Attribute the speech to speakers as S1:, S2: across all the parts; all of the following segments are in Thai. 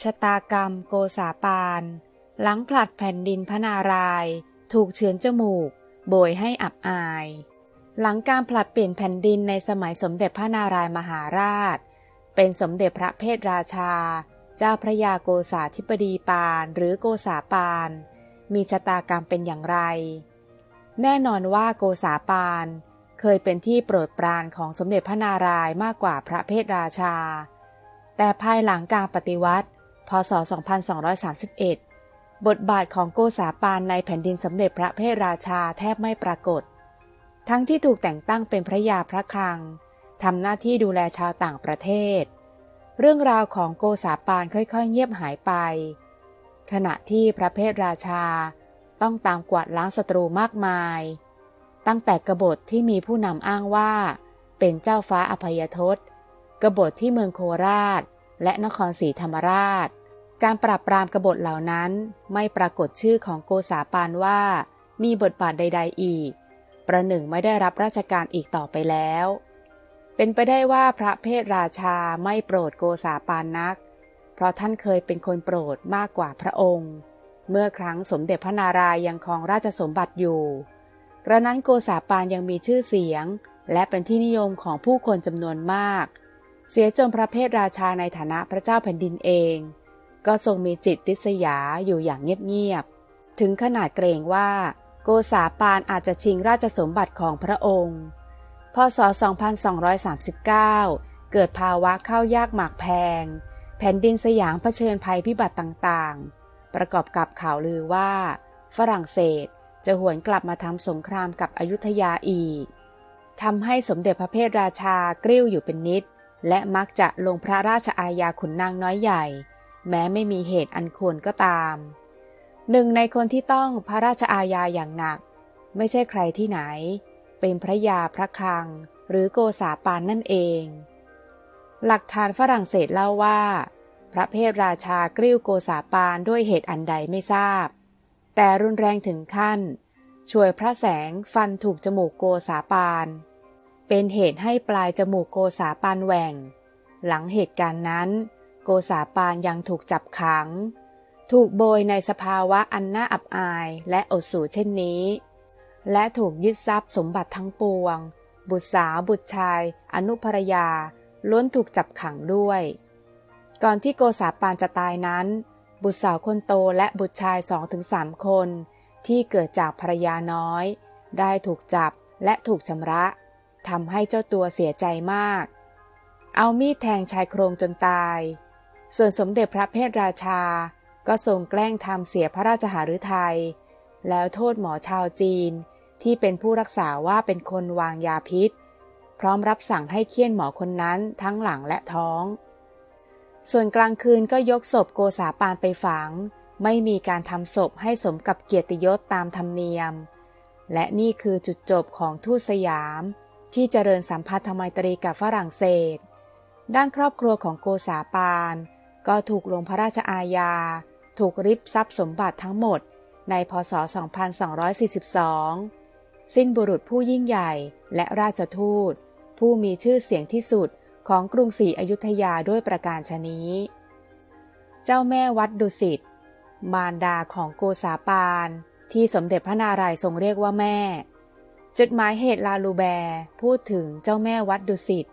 S1: ชะตากรรมโกษาปาน หลังผลัดแผ่นดินพระนาราย ถูกเฉือนจมูก โบยให้อับอาย หลังการผลัดเปลี่ยนแผ่นดินในสมัยสมเด็จพระนารายมหาราช เป็นสมเด็จพระเพทราชา เจ้าพระยาโกษาธิบดีปานหรือโกษาปาน มีชะตากรรมเป็นอย่างไร แน่นอนว่าโกษาปานเคยเป็นที่โปรดปรานของสมเด็จพระนารายมากกว่าพระเพทราชา แต่ภายหลังการปฏิวัติ พศ 2231 บทบาทของโกษาปานในแผ่นดินสมเด็จพระเพทราชาแทบไม่ปรากฏ ทั้งที่ถูกแต่งตั้งเป็นพระยาพระคลังทำหน้าที่ดูแลชาวต่างประเทศ เรื่องราวของโกษาปานค่อยๆ เงียบหายไป ขณะที่พระเพทราชาต้องตามกวาดล้างศัตรูมากมาย ตั้งแต่กบฏที่มีผู้นำอ้างว่า เป็นเจ้าฟ้าอภัยทศกบฏที่เมืองโคราช และนครศรีธรรมราช การปราบปรามกบฏเหล่านั้นไม่ปรากฏชื่อของโกษาปานว่า มีบทบาทใด ๆ อีก ประหนึ่งไม่ได้รับราชการอีกต่อไปแล้ว เป็นไปได้ว่าพระเพทราชาไม่โปรดโกษาปานนัก เพราะท่านเคยเป็นคนโปรดมากกว่าพระองค์ เมื่อครั้งสมเด็จพระนารายณ์ยังครองราชสมบัติอยู่ กระนั้นโกษาปานยังมีชื่อเสียง และเป็นที่นิยมของผู้คนจำนวนมากเเสียจนพระเพทราชาในฐานะพระเจ้าแผ่นดินเอง ก็ทรงมีจิตริษยาอยู่อย่างเงียบๆ ถึงขนาดเกรงว่าโกษาปานอาจจะชิงราชสมบัติของพระองค์พศ 2239 เกิดภาวะข้าวยากหมากแพง แผ่นดินสยามเผชิญภัยพิบัติต่างๆ ประกอบกับข่าวลือว่า ฝรั่งเศสจะหวนกลับมาทำสงครามกับอยุธยาอีกทำให้สมเด็จพระเพทราชากริ้วอยู่เป็นนิด และมักจะลงพระราชอาญาขุนนางน้อยใหญ่ แม้ไม่มีเหตุอันควรก็ตาม หนึ่งในคนที่ต้องพระราชอาญาอย่างหนัก ไม่ใช่ใครที่ไหน เป็นพระยาพระคลัง หรือโกษาปานนั่นเอง หลักฐานฝรั่งเศสเล่าว่า พระเพทราชากริ้วโกษาปานด้วยเหตุอันใดไม่ทราบ แต่รุนแรงถึงขั้น ช่วยพระแสงฟันถูกจมูกโกษาปาน เป็นเหตุให้ปลายจมูกโกษาปานแหว่ง หลังเหตุการณ์นั้น โกษาปานยังถูกจับขัง ถูกโบยในสภาวะอันน่าอับอายและอดสูเช่นนี้ และถูกยึดทรัพย์สมบัติทั้งปวง บุตรสาวบุตรชาย อนุภรยา ล้วนถูกจับขังด้วย ก่อนที่โกษาปานจะตายนั้น บุตรสาวคนโตและบุตรชายสองถึงสามคน ที่เกิดจากภรรยาน้อย ได้ถูกจับและถูกชำระ ทำให้เจ้าตัวเสียใจมาก เอามีดแทงชายโครงจนตาย ส่วนสมเด็จพระเพทราชา ก็ทรงแกล้งทำเสียพระราชหฤทัย แล้วโทษหมอชาวจีนที่เป็นผู้รักษาว่าเป็นคนวางยาพิษ พร้อมรับสั่งให้เคี่ยนหมอคนนั้นทั้งหลังและท้อง ส่วนกลางคืนก็ยกศพโกษาปานไปฝัง ไม่มีการทำศพให้สมกับเกียรติยศตามธรรมเนียม และนี่คือจุดจบของทูตสยาม ที่เจริญสัมพันธไมตรีกับฝรั่งเศส ด้านครอบครัวของโกษาปาน ก็ถูกลงพระราชอาญา ถูกริบทรัพย์สมบัติทั้งหมด ในพศ 2242 สิ้นบุรุษผู้ยิ่งใหญ่และราชทูต ผู้มีชื่อเสียงที่สุดของกรุงศรีอยุธยาด้วยประการชนี้ เจ้าแม่วัดดุสิต มารดาของโกษาปาน ที่สมเด็จพระนารายณ์ทรงเรียกว่าแม่ จดหมายเหตุลาลูแบร์พูดถึงเจ้าแม่วัดดุสิต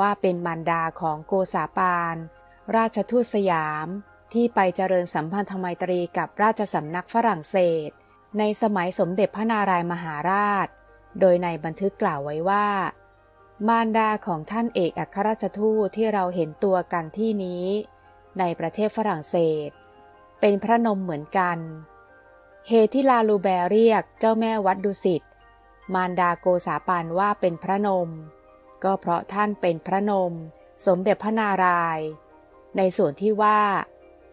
S1: ว่าเป็นมารดาของโกษาปานราชทูตสยาม ที่ไปเจริญสัมพันธไมตรีกับราชสำนักฝรั่งเศส ในสมัยสมเด็จพระนารายมหาราช โดยในบันทึกกล่าวไว้ว่า มารดาของท่านเอกอัครราชทูตที่เราเห็นตัวกันที่นี้ ในประเทศฝรั่งเศส เป็นพระนมเหมือนกัน เหตุที่ลาลูแบร์เรียกเจ้าแม่วัดดุสิต มารดาโกษาปานว่าเป็นพระนม ก็เพราะท่านเป็นพระนม สมเด็จพระนารายณ์ในส่วนที่ว่า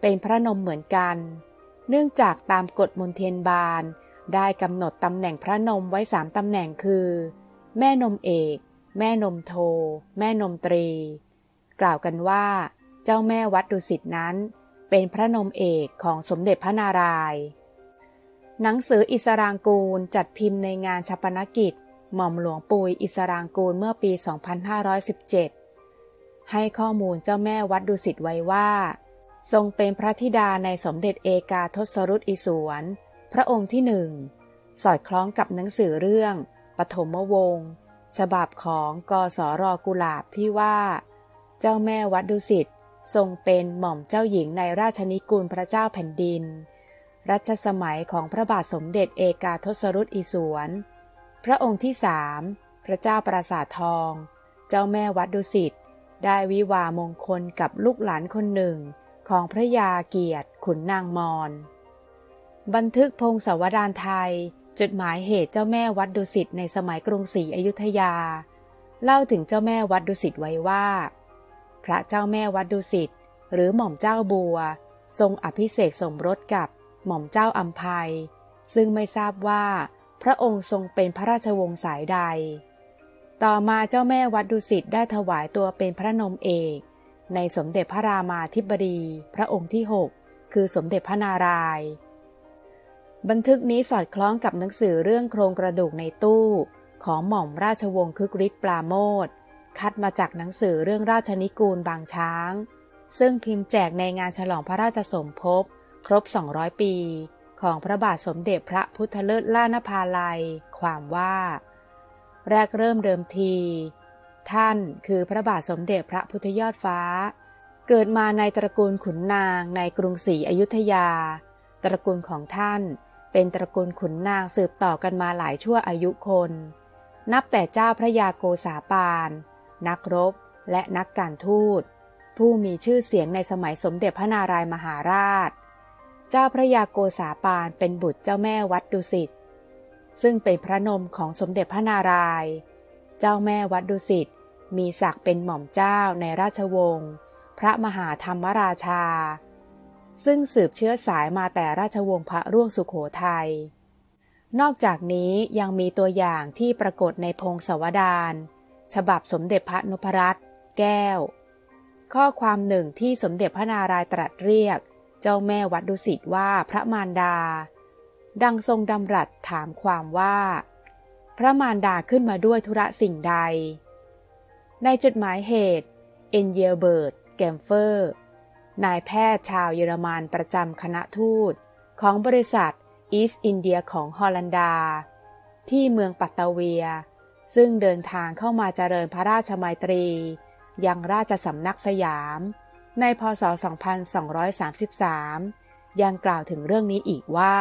S1: เป็นพระนมเหมือนกัน เนื่องจากตามกฎมนเทียนบาลได้กำหนดตำแหน่งพระนมไว้สามตำแหน่งคือ แม่นมเอก แม่นมโท แม่นมตรี กล่าวกันว่า เจ้าแม่วัดดุสิตนั้น เป็นพระนมเอกของสมเด็จพระนารายณ์ หนังสืออิสรางกูลจัดพิมพ์ในงานชาปนกิจ หม่อมหลวงปุยอิสรางกูลเมื่อปี 2517 ให้ข้อมูลเจ้าแม่วัดดุสิตไว้ว่า ทรงเป็นพระธิดาในสมเด็จเอกาทศรุตอิสวน พระองค์ที่หนึ่ง สอดคล้องกับหนังสือเรื่องปฐมวงศ์ฉบับของกสรกุหลาบที่ว่า เจ้าแม่วัดดุสิตทรงเป็นหม่อมเจ้าหญิงในราชนิกูลพระเจ้าแผ่นดิน รัชสมัยของพระบาทสมเด็จเอกาทศรุตอิสวน พระองค์ที่สามพระเจ้าปราสาททอง เจ้าแม่วัดดุสิต ได้วิวามงคลกับลูกหลานคนหนึ่ง ของพระยาเกียรติขุนนางมอนบันทึกพงศาวดารไทย จดหมายเหตุเจ้าแม่วัดดุสิตในสมัยกรุงศรีอยุธยา เล่าถึงเจ้าแม่วัดดุสิตไว้ว่า พระเจ้าแม่วัดดุสิตหรือหม่อมเจ้าบัว ทรงอภิเษกสมรสกับ หม่อมเจ้าอัมภัย ซึ่งไม่ทราบว่า พระองค์ทรงเป็นพระราชวงศ์สายใด ต่อมาเจ้าแม่วัดดุสิตได้ถวายตัวเป็นพระนมเอก ในสมเด็จพระรามาธิบดี พระองค์ที่ 6 คือสมเด็จพระนารายณ์บันทึกนี้สอดคล้องกับหนังสือเรื่องโครงกระดูกในตู้ ของหม่อมราชวงศ์คึกฤทธิ์ปราโมทคัดมาจากหนังสือเรื่องราชนิกูลบางช้าง ซึ่งพิมพ์แจกในงานฉลองพระราชสมภพ ครบ 200 ปี ของพระบาทสมเด็จพระพุทธเลิศล่านภาลัย ความว่า แรกเริ่มเดิมที ท่านคือพระบาทสมเด็จพระพุทธยอดฟ้า เกิดมาในตระกูลขุนนางในกรุงศรีอยุธยา ตระกูลของท่านเป็นตระกูลขุนนางสืบต่อกันมาหลายชั่วอายุคน นับแต่เจ้าพระยาโกษาปาน นักรบและนักการทูต ผู้มีชื่อเสียงในสมัยสมเด็จพระนารายมหาราช เจ้าพระยาโกษาปานเป็นบุตรเจ้าแม่วัดดุสิต ซึ่งเป็นพระนมของสมเด็จพระนารายณ์เจ้าแม่วัดดุสิต มีศักดิ์เป็นหม่อมเจ้าในราชวงศ์ พระมหาธรรมราชา ซึ่งสืบเชื้อสายมาแต่ราชวงศ์พระร่วงสุขโขทยัย นอกจากนี้ยังมีตัวอย่างที่ปรากฏในพงศาวดารฉบับสมเด็จพระนพรัตน์แก้ว ข้อความหนึ่งที่สมเด็จพระนารายณ์ตรัสเรียก เจ้าแม่วัดดุสิตว่าพระมารดา ดังทรงดำรัสถามความว่า พระมารดาขึ้นมาด้วยธุระสิ่งใด ในจดหมายเหตุ เอ็นเยลเบิร์ตแกมเฟอร์ นายแพทย์ชาวเยอรมันประจำคณะทูต ของบริษัทอีสต์อินเดียของฮอลันดา ที่เมืองปัตตาเวีย ซึ่งเดินทางเข้ามาเจริญพระราชมัยตรี ยังราชสำนักสยาม ในพศ 2233 ยังกล่าวถึงเรื่องนี้อีกว่า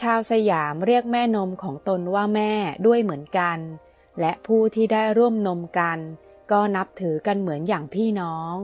S1: ชาวสยามเรียกแม่นมของตนว่าแม่ด้วยเหมือนกัน และผู้ที่ได้ร่วมนมกัน ก็นับถือกันเหมือนอย่างพี่น้อง